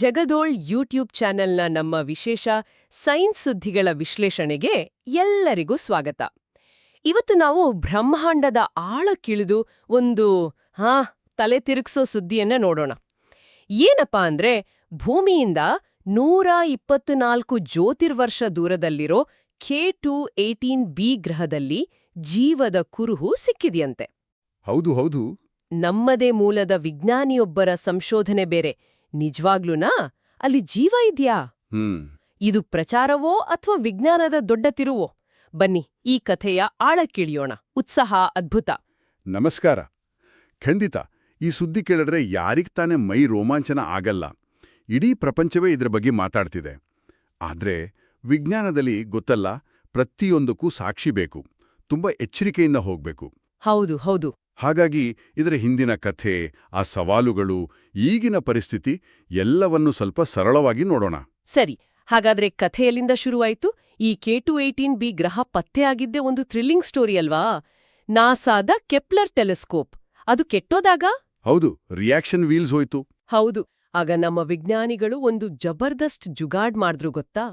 ಜಗದೋಳ್ YouTube ಚಾನೆಲ್ನ ನಮ್ಮ ವಿಶೇಷ ಸೈನ್ಸ್ ಸುದ್ದಿಗಳ ವಿಶ್ಲೇಷಣೆಗೆ ಎಲ್ಲರಿಗೂ ಸ್ವಾಗತ. ಇವತ್ತು ನಾವು ಬ್ರಹ್ಮಾಂಡದ ಆಳಕ್ಕಿಳಿದು ಒಂದು ಹಾ ತಲೆ ತಿರುಗಿಸೋ ಸುದ್ದಿಯನ್ನ ನೋಡೋಣ. ಏನಪ್ಪಾ ಅಂದ್ರೆ ಭೂಮಿಯಿಂದ ನೂರ ಇಪ್ಪತ್ನಾಲ್ಕು ಜ್ಯೋತಿರ್ವರ್ಷ ದೂರದಲ್ಲಿರೋ ಕೆ ಟು ಏಟೀನ್ ಬಿ ಗ್ರಹದಲ್ಲಿ ಜೀವದ ಕುರುಹು ಸಿಕ್ಕಿದೆಯಂತೆ. ಹೌದು ಹೌದು. ನಮ್ಮದೇ ಮೂಲದ ವಿಜ್ಞಾನಿಯೊಬ್ಬರ ಸಂಶೋಧನೆ ಬೇರೆ. ನಿಜವಾಗ್ಲೂನಾ? ಅಲ್ಲಿ ಜೀವ ಇದ್ಯಾ? ಇದು ಪ್ರಚಾರವೋ ಅಥವಾ ವಿಜ್ಞಾನದ ದೊಡ್ಡ ತಿರುವೋ? ಬನ್ನಿ ಈ ಕಥೆಯ ಆಳಕ್ಕಿಳಿಯೋಣ ಉತ್ಸಾಹ ಅದ್ಭುತ. ನಮಸ್ಕಾರ. ಖಂಡಿತ ಈ ಸುದ್ದಿ ಕೇಳಿದ್ರೆ ಯಾರಿಗ್ ತಾನೇ ಮೈ ರೋಮಾಂಚನ ಆಗಲ್ಲ. ಇಡೀ ಪ್ರಪಂಚವೇ ಇದ್ರ ಬಗ್ಗೆ ಮಾತಾಡ್ತಿದೆ. ಆದ್ರೆ ವಿಜ್ಞಾನದಲ್ಲಿ ಗೊತ್ತಲ್ಲ ಪ್ರತಿಯೊಂದಕ್ಕೂ ಸಾಕ್ಷಿ ಬೇಕು. ತುಂಬಾ ಎಚ್ಚರಿಕೆಯಿಂದ ಹೋಗ್ಬೇಕು. ಹೌದು ಹೌದು. ಹಾಗಾಗಿ ಇದರ ಹಿಂದಿನ ಕಥೆ ಆ ಸವಾಲುಗಳು ಈಗಿನ ಪರಿಸ್ಥಿತಿ ಎಲ್ಲವನ್ನೂ ಸ್ವಲ್ಪ ಸರಳವಾಗಿ ನೋಡೋಣ. ಸರಿ ಹಾಗಾದ್ರೆ ಕಥೆಯಲ್ಲಿಂದ ಶುರುವಾಯಿತು? ಈ ಕೆ ಟು ಏಯ್ಟೀನ್ ಬಿ ಗ್ರಹ ಪತ್ತೆಯಾಗಿದ್ದೇ ಒಂದು ಥ್ರಿಲ್ಲಿಂಗ್ ಸ್ಟೋರಿ ಅಲ್ವಾ? ನಾಸಾದ ಕೆಪ್ಲರ್ ಟೆಲಿಸ್ಕೋಪ್. ಅದು ಕೆಟ್ಟೋದಾಗ? ಹೌದು ರಿಯಾಕ್ಷನ್ ವೀಲ್ಸ್ ಹೋಯ್ತು. ಹೌದು ಆಗ ನಮ್ಮ ವಿಜ್ಞಾನಿಗಳು ಒಂದು ಜಬರ್ದಸ್ತ್ ಜುಗಾಡ್ ಮಾಡಿದ್ರು ಗೊತ್ತಾ?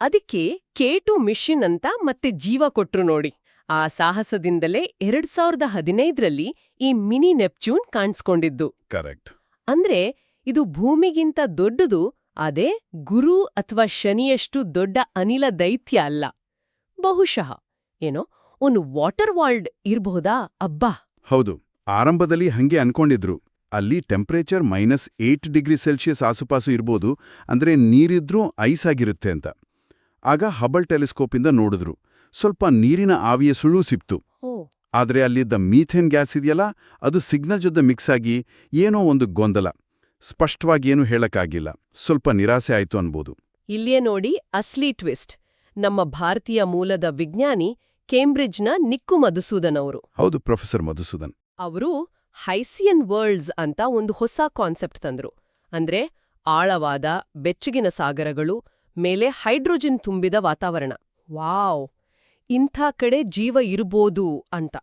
ಅದಕ್ಕೆ ಕೆ ಟು ಮಿಷನ್ ಅಂತ ಮತ್ತೆ ಜೀವ ಕೊಟ್ರು ನೋಡಿ. ಆ ಸಾಹಸದಿಂದಲೇ ಎರಡ್ ಸಾವಿರದ ಹದಿನೈದರಲ್ಲಿ ಈ ಮಿನಿ ನೆಪ್ಚೂನ್ ಕಾಣಿಸ್ಕೊಂಡಿದ್ದು. ಕರೆಕ್ಟ್. ಅಂದ್ರೆ ಇದು ಭೂಮಿಗಿಂತ ದೊಡ್ಡದು ಅದೇ ಗುರು ಅಥವಾ ಶನಿಯಷ್ಟು ದೊಡ್ಡ ಅನಿಲ ದೈತ್ಯ ಅಲ್ಲ. ಬಹುಶಃ ಏನೋ ಒಂದು ವಾಟರ್ ವಾಲ್ಡ್ ಇರಬಹುದಾ? ಅಬ್ಬಾ! ಹೌದು ಆರಂಭದಲ್ಲಿ ಹಂಗೆ ಅನ್ಕೊಂಡಿದ್ರು. ಅಲ್ಲಿ temperature minus eight degree Celsius ಆಸುಪಾಸು ಇರ್ಬೋದು ಅಂದ್ರೆ ನೀರಿದ್ರೂ ಐಸ್ ಆಗಿರುತ್ತೆ ಅಂತ. ಆಗ ಹಬಲ್ ಟೆಲಿಸ್ಕೋಪಿಂದ ನೋಡಿದ್ರು. ಸ್ವಲ್ಪ ನೀರಿನ ಆವಿಯ ಸುಳು ಸಿಪ್ತು ಆದರೆ ಆದ್ರೆ ಅಲ್ಲಿದ್ದ ಮೀಥೇನ್ ಗ್ಯಾಸ್ ಇದೆಯಲ್ಲ? ಅದು ಸಿಗ್ನಲ್ ಜೊತೆ ಮಿಕ್ಸ್ ಆಗಿ ಏನೋ ಒಂದು ಗೊಂದಲ. ಸ್ಪಷ್ಟವಾಗಿ ಏನು ಹೇಳಕ್ಕಾಗಿಲ್ಲ. ಸ್ವಲ್ಪ ನಿರಾಸೆ ಆಯ್ತು ಅನ್ಬೋದು. ಇಲ್ಲಿಯೇ ನೋಡಿ ಅಸ್ಲಿ ಟ್ವಿಸ್ಟ್. ನಮ್ಮ ಭಾರತೀಯ ಮೂಲದ ವಿಜ್ಞಾನಿ ಕೇಂಬ್ರಿಡ್ಜ್ನ ನಿಕ್ಕು ಮಧುಸೂದನ್ ಅವರು ಹೌದು ಪ್ರೊಫೆಸರ್ ಮಧುಸೂದನ್. ಅವರು ಹೈಸಿಯನ್ ವರ್ಲ್ಡ್ಸ್ ಅಂತ ಒಂದು ಹೊಸ ಕಾನ್ಸೆಪ್ಟ್ ತಂದ್ರು. ಅಂದ್ರೆ ಆಳವಾದ ಬೆಚ್ಚಗಿನ ಸಾಗರಗಳು ಮೇಲೆ ಹೈಡ್ರೋಜನ್ ತುಂಬಿದ ವಾತಾವರಣ. ವಾವ್! ಇಂಥ ಕಡೆ ಜೀವ ಇರ್ಬೋದು ಅಂತ.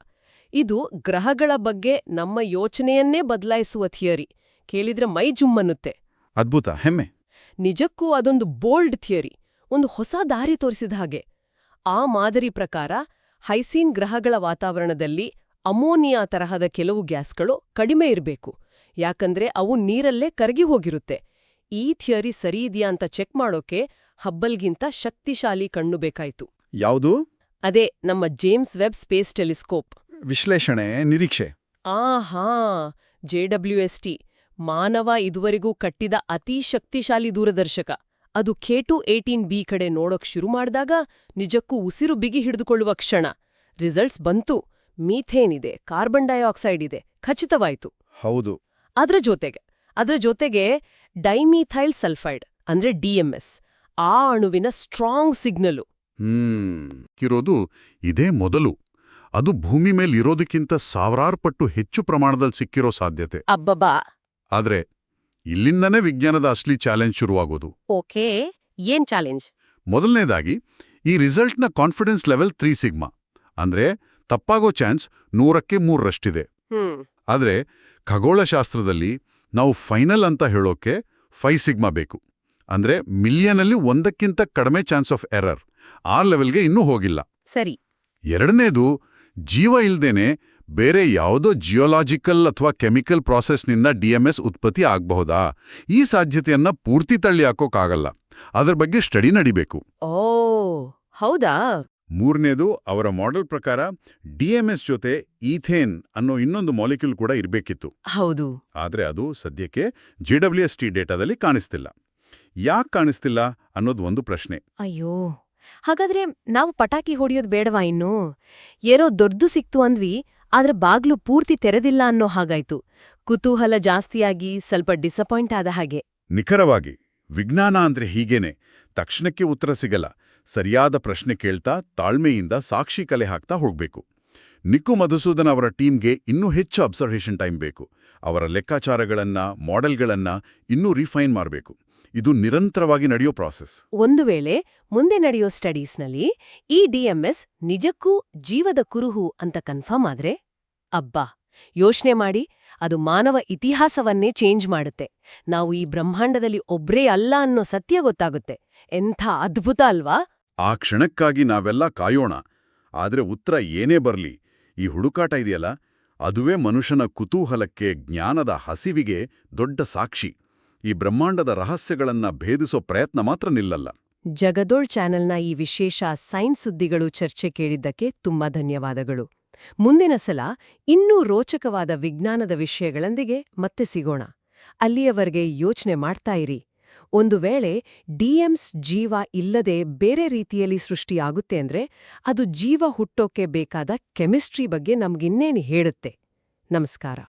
ಇದು ಗ್ರಹಗಳ ಬಗ್ಗೆ ನಮ್ಮ ಯೋಚನೆಯನ್ನೇ ಬದಲಾಯಿಸುವ ಥಿಯರಿ. ಕೇಳಿದ್ರೆ ಮೈ ಜುಮ್ಮನ್ನುತ್ತೆ. ಅದ್ಭುತ ಹೆಮ್ಮೆ. ನಿಜಕ್ಕೂ ಅದೊಂದು ಬೋಲ್ಡ್ ಥಿಯರಿ ಒಂದು ಹೊಸ ದಾರಿ ತೋರಿಸಿದ ಹಾಗೆ. ಆ ಮಾದರಿ ಪ್ರಕಾರ ಹೈಸೀನ್ ಗ್ರಹಗಳ ವಾತಾವರಣದಲ್ಲಿ ಅಮೋನಿಯಾ ತರಹದ ಕೆಲವು ಗ್ಯಾಸ್ಗಳು ಕಡಿಮೆ ಇರಬೇಕು. ಯಾಕಂದ್ರೆ ಅವು ನೀರಲ್ಲೇ ಕರಗಿ ಹೋಗಿರುತ್ತೆ. ಈ ಥಿಯರಿ ಸರಿ ಇದೆಯಾ ಅಂತ ಚೆಕ್ ಮಾಡೋಕೆ ಹಬ್ಬಲ್ಗಿಂತ ಶಕ್ತಿಶಾಲಿ ಕಣ್ಣು ಬೇಕಾಯಿತು. ಯಾವುದು? ಅದೇ ನಮ್ಮ ಜೇಮ್ಸ್ ವೆಬ್ ಸ್ಪೇಸ್ ಟೆಲಿಸ್ಕೋಪ್. ವಿಶ್ಲೇಷಣೆ ನಿರೀಕ್ಷೆ. ಆಹಾ ಟಿ ಮಾನವ ಇದುವರೆಗೂ ಕಟ್ಟಿದ ಅತೀ ಶಕ್ತಿಶಾಲಿ ದೂರದರ್ಶಕ. ಅದು ಕೆ ಟು ಏಟೀನ್ ಬಿ ಕಡೆ ನೋಡೋಕ್ ಶುರು ಮಾಡಿದಾಗ ನಿಜಕ್ಕೂ ಉಸಿರು ಬಿಗಿ ಹಿಡಿದುಕೊಳ್ಳುವ ಕ್ಷಣ. ರಿಸಲ್ಟ್ಸ್ ಬಂತು ಮೀಥೇನ್ ಇದೆ ಕಾರ್ಬನ್ ಡೈಆಕ್ಸೈಡ್ ಇದೆ ಖಚಿತವಾಯಿತು. ಹೌದು. ಅದರ ಜೊತೆಗೆ ಅದರ ಜೊತೆಗೆ ಡೈಮೀಥೈಲ್ ಸಲ್ಫೈಡ್ ಅಂದ್ರೆ ಡಿಎಂಎಸ್ ಆ ಅಣುವಿನ ಸ್ಟ್ರಾಂಗ್ ಸಿಗ್ನಲು ಹ್ಮ್. ಇರೋದು ಇದೇ ಮೊದಲು. ಅದು ಭೂಮಿ ಮೇಲೆ ಇರೋದಕ್ಕಿಂತ ಸಾವಿರಾರು ಪಟ್ಟು ಹೆಚ್ಚು ಪ್ರಮಾಣದಲ್ಲಿ ಸಿಕ್ಕಿರೋ ಸಾಧ್ಯತೆ. ಅಬ್ಬಬ್ಬಾ. ಆದ್ರೆ ಇಲ್ಲಿಂದನೇ ವಿಜ್ಞಾನದ ಅಸ್ಲಿ ಚಾಲೆಂಜ್ ಶುರುವಾಗೋದು. ಓಕೆ ಏನ್ ಚಾಲೆಂಜ್? ಮೊದಲನೇದಾಗಿ ಈ ರಿಸಲ್ಟ್ನ ಕಾನ್ಫಿಡೆನ್ಸ್ ಲೆವೆಲ್ ತ್ರೀ ಸಿಗ್ಮಾ. ಅಂದ್ರೆ ತಪ್ಪಾಗೋ ಚಾನ್ಸ್ ನೂರಕ್ಕೆ ಮೂರರಷ್ಟಿದೆ. ಆದ್ರೆ ಖಗೋಳಶಾಸ್ತ್ರದಲ್ಲಿ ನಾವು ಫೈನಲ್ ಅಂತ ಹೇಳೋಕೆ ಫೈ ಸಿಗ್ಮಾ ಬೇಕು. ಅಂದ್ರೆ ಮಿಲಿಯನಲ್ಲಿ ಒಂದಕ್ಕಿಂತ ಕಡಿಮೆ ಚಾನ್ಸ್ ಆಫ್ ಎರರ್. ಆ ಲೆವೆಲ್ಗೆ ಇನ್ನೂ ಹೋಗಿಲ್ಲ. ಸರಿ. ಎರಡನೇದು ಜೀವ ಇಲ್ದೇನೆ ಬೇರೆ ಯಾವುದೋ ಜಿಯೋಲಾಜಿಕಲ್ ಅಥವಾ ಕೆಮಿಕಲ್ ಪ್ರಾಸೆಸ್ನಿಂದ ಎಸ್ ಉತ್ಪತ್ತಿ ಆಗಬಹುದಾ? ಈ ಸಾಧ್ಯತೆಯನ್ನ ಪೂರ್ತಿ ತಳ್ಳಿ ಹಾಕೋಕ್ಕಾಗಲ್ಲ. ಅದರ ಬಗ್ಗೆ ಸ್ಟಡಿ ನಡಿಬೇಕು. ಓ ಹೌದಾ? ಮೂರನೇದು ಅವರ ಮಾಡೆಲ್ ಪ್ರಕಾರ ಡಿ ಎಂ ಎಸ್ ಜೊತೆ ಈಥೇನ್ ಅನ್ನೋ ಇನ್ನೊಂದು ಮಾಲಿಕ್ಯೂಲ್ ಕೂಡ ಇರಬೇಕಿತ್ತು. ಹೌದು. ಆದರೆ ಅದು ಸದ್ಯಕ್ಕೆ ಜಿಡಬ್ಲ್ಯೂಎಸ್ ಟಿ ಡೇಟಾದಲ್ಲಿ ಕಾಣಿಸ್ತಿಲ್ಲ. ಯಾಕೆ ಕಾಣಿಸ್ತಿಲ್ಲ ಅನ್ನೋದು ಒಂದು ಪ್ರಶ್ನೆ. ಅಯ್ಯೋ. ಹಾಗಾದ್ರೆ ನಾವು ಪಟಾಕಿ ಹೊಡೆಯೋದು ಬೇಡವಾ ಇನ್ನು? ಏನೋ ದೊಡ್ದು ಸಿಕ್ತು ಅಂದ್ವಿ, ಆದ್ರೆ ಬಾಗ್ಲು ಪೂರ್ತಿ ತೆರೆದಿಲ್ಲ ಅನ್ನೋ ಹಾಗಾಯ್ತು. ಕುತೂಹಲ ಜಾಸ್ತಿಯಾಗಿ ಸ್ವಲ್ಪ ಡಿಸಪಾಯಿಂಟ್ ಆದ ಹಾಗೆ. ನಿಖರವಾಗಿ, ವಿಜ್ಞಾನ ಅಂದ್ರೆ ಹೀಗೇನೆ. ತಕ್ಷಣಕ್ಕೆ ಉತ್ತರ ಸಿಗಲ್ಲ. ಸರಿಯಾದ ಪ್ರಶ್ನೆ ಕೇಳ್ತಾ, ತಾಳ್ಮೆಯಿಂದ ಸಾಕ್ಷಿ ಕಲೆ ಹಾಕ್ತಾ ಹೋಗ್ಬೇಕು. ನಿಕ್ಕು ಮಧುಸೂದನ್ ಅವರ ಟೀಮ್ಗೆ ಇನ್ನೂ ಹೆಚ್ಚು ಅಬ್ಸರ್ವೇಷನ್ ಟೈಮ್ ಬೇಕು. ಅವರ ಲೆಕ್ಕಾಚಾರಗಳನ್ನ ಮಾಡೆಲ್ಗಳನ್ನ ಇನ್ನೂ ರಿಫೈನ್ ಮಾಡಬೇಕು. ಇದು ನಿರಂತರವಾಗಿ ನಡೆಯೋ ಪ್ರಾಸೆಸ್ ಒಂದು ವೇಳೆ ಮುಂದೆ ನಡೆಯೋ ಸ್ಟಡೀಸ್ನಲ್ಲಿ ಈ ಡಿಎಂಎಸ್ ನಿಜಕ್ಕೂ ಜೀವದ ಕುರುಹು ಅಂತ ಕನ್ಫರ್ಮ್ ಆದ್ರೆ ಅಬ್ಬಾ! ಯೋಚನೆ ಮಾಡಿ ಅದು ಮಾನವ ಇತಿಹಾಸವನ್ನೇ ಚೇಂಜ್ ಮಾಡುತ್ತೆ. ನಾವು ಈ ಬ್ರಹ್ಮಾಂಡದಲ್ಲಿ ಒಬ್ರೇ ಅಲ್ಲ ಅನ್ನೋ ಸತ್ಯ ಗೊತ್ತಾಗುತ್ತೆ. ಎಂಥ ಅದ್ಭುತ ಅಲ್ವಾ? ಆ ಕ್ಷಣಕ್ಕಾಗಿ ನಾವೆಲ್ಲ ಕಾಯೋಣ. ಆದ್ರೆ ಉತ್ತರ ಏನೇ ಬರ್ಲಿ ಈ ಹುಡುಕಾಟ ಇದೆಯಲ್ಲ? ಅದುವೇ ಮನುಷ್ಯನ ಕುತೂಹಲಕ್ಕೆ ಜ್ಞಾನದ ಹಸಿವಿಗೆ ದೊಡ್ಡ ಸಾಕ್ಷಿ. ಈ ಬ್ರಹ್ಮಾಂಡದ ರಹಸ್ಯಗಳನ್ನ ಭೇದಿಸೋ ಪ್ರಯತ್ನ ಮಾತ್ರ ನಿಲ್ಲಲ್ಲ. ಜಗದೋಳ್ ಚಾನೆಲ್ನ ಈ ವಿಶೇಷ ಸೈನ್ಸ್ ಸುದ್ದಿಗಳು ಚರ್ಚೆ ಕೇಳಿದ್ದಕ್ಕೆ ತುಂಬಾ ಧನ್ಯವಾದಗಳು. ಮುಂದಿನ ಸಲ ಇನ್ನೂ ರೋಚಕವಾದ ವಿಜ್ಞಾನದ ವಿಷಯಗಳೊಂದಿಗೆ ಮತ್ತೆ ಸಿಗೋಣ. ಅಲ್ಲಿಯವರೆಗೆ ಯೋಚನೆ ಮಾಡ್ತಾ ಇರಿ. ಒಂದು ವೇಳೆ ಡಿಎಂಸ್ ಜೀವ ಇಲ್ಲದೆ ಬೇರೆ ರೀತಿಯಲ್ಲಿ ಸೃಷ್ಟಿಯಾಗುತ್ತೆ ಅಂದ್ರೆ ಅದು ಜೀವ ಹುಟ್ಟೋಕೆ ಬೇಕಾದ ಕೆಮಿಸ್ಟ್ರಿ ಬಗ್ಗೆ ನಮ್ಗಿನ್ನೇನು ಹೇಳುತ್ತೆ? ನಮಸ್ಕಾರ.